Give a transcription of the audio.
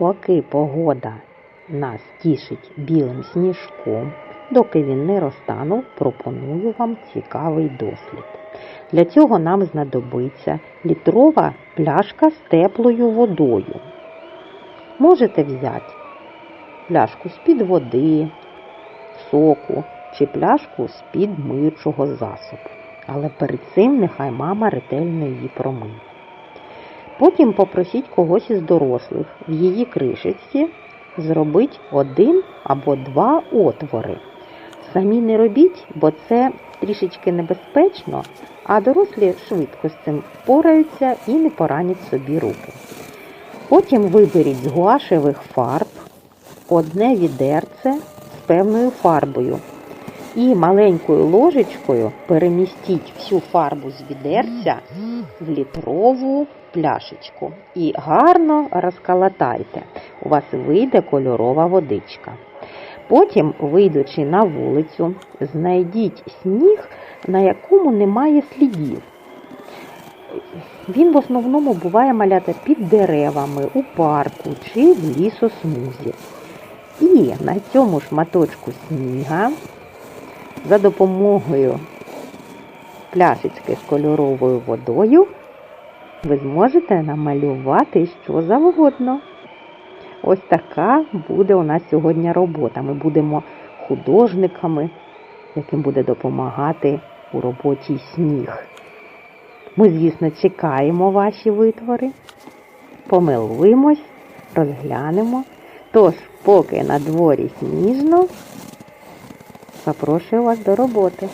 поки погода нас тішить білим сніжком, доки він не розтанув, пропоную вам цікавий дослід. Для цього нам знадобиться літрова пляшка з теплою водою. Можете взяти пляшку з-під води, соку чи пляшку з-під миючого засобу. Але перед цим нехай мама ретельно її промиє. Потім попросіть когось із дорослих в її кришечці зробить один або два отвори. Самі не робіть, бо це трішечки небезпечно, а дорослі швидко з цим впораються і не поранять собі руки. Потім виберіть з гуашевих фарб одне відерце з певною фарбою. І маленькою ложечкою перемістіть всю фарбу з відерця в літрову пляшечку і гарно розкалатайте. У вас вийде кольорова водичка. Потім, вийдучи на вулицю, знайдіть сніг, на якому немає слідів. Він в основному буває малята під деревами, у парку чи в лісосмузі. І на цьому шматочку сніга за допомогою пляшечки з кольоровою водою ви зможете намалювати що завгодно. Ось така буде у нас сьогодні робота. Ми будемо художниками, яким буде допомагати у роботі сніг. Ми, звісно, чекаємо ваші витвори, помилуємось, розглянемо. Тож, поки на дворі сніжно, запрошую вас до роботи.